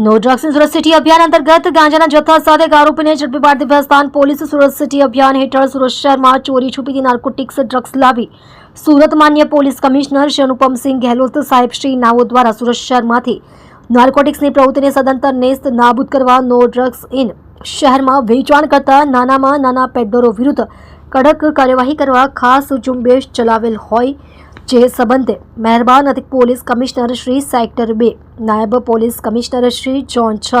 No drugs in Surat city અભિયાન અંતર્ગત ગાંજાના જથ્થા સાથે એક આરોપીને ઝડપી પાડતી ભેસ્તાન પોલીસ સુરત સિટી અભિયાન હેઠળ સુરત શહેરમાં ચોરી છુપીથી નાર્કોટિક્સ ડ્રગ્સ લાવી સુરત માન્ય પોલીસ કમિશનર શ્રી અનુપમસિંહ ગેહલોત સાહેબ શ્રી નાઓ દ્વારા સુરત શહેરમાંથી નાર્કોટિક્સની પ્રવૃત્તિને સદંતર નેસ્ત નાબૂદ કરવા નો ડ્રગ્સ ઇન શહેરમાં વેચાણ કરતા નાનામાં નાના પેડલરો વિરુદ્ધ કડક કાર્યવાહી કરવા ખાસ ઝુંબેશ ચલાવેલ હોય જે સંબંધે મહેરબાન અધિક પોલીસ કમિશનર શ્રી સેક્ટર બે, નાયબ પોલીસ કમિશનર શ્રી જોન છ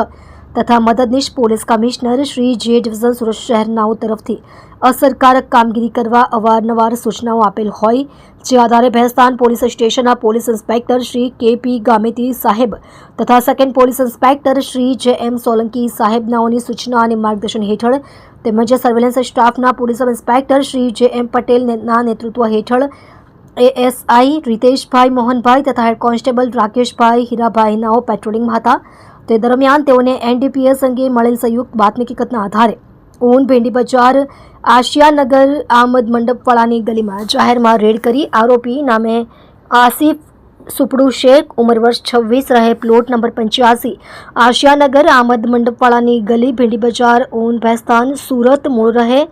તથા મદદનીશ પોલીસ કમિશનર શ્રી જે ડિવિઝન સુરત શહેરનાઓ તરફથી અસરકારક કામગીરી કરવા અવારનવાર સૂચનાઓ આપેલ હોય, જે આધારે ભેસ્તાન પોલીસ સ્ટેશનના police inspector Shri K P Gameti સાહેબ તથા સેકન્ડ પોલીસ ઇન્સ્પેક્ટર શ્રી જે એમ સોલંકી સાહેબનાઓની સૂચના અને માર્ગદર્શન હેઠળ તેમજ સર્વેલન્સ સ્ટાફના પોલીસ ઇન્સ્પેક્ટર શ્રી જે એમ પટેલના નેતૃત્વ હેઠળ એએસઆઈ રીતેશભાઈ મોહનભાઈ તથા હેડ કોન્સ્ટેબલ રાકેશભાઈ હીરાભાઈનાઓ પેટ્રોલિંગમાં હતા તે દરમિયાન તેઓને એનડીપીએસ અંગે મળેલ સંયુક્ત બાતમી હકીકતના આધારે ઊન ભેંડી બજાર આશિયાનગર આમદ મંડપવાળાની ગલીમાં જાહેરમાં રેડ કરી આરોપી નામે આસિફ સુપડુ શેખ, ઉંમર વર્ષ છવ્વીસ, રહે પ્લોટ નંબર પંચ્યાસી. આશિયાનગર આમદ મંડપવાળાની ગલી ભેંડી બજાર ઓન ભેસ્તાન, સુરત, મૂળ રહે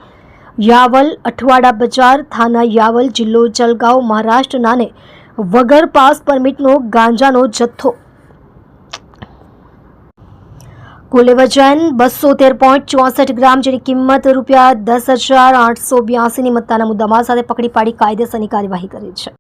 યાવલ અઠવાડા બજાર થાના યાવલ જિલ્લો જલગાંવ મહારાષ્ટ્રનાને વગર પાસ પરમિટનો ગાંજાનો જથ્થો. કુલ વજન બસો તેર પોઈન્ટ ચોસઠ ગ્રામ જેની કિંમત રૂપિયા દસ હજાર આઠસો બ્યાસીની મત્તાના મુદ્દામાં સાથે પકડી પાડી કાયદેસરની કાર્યવાહી કરી છે.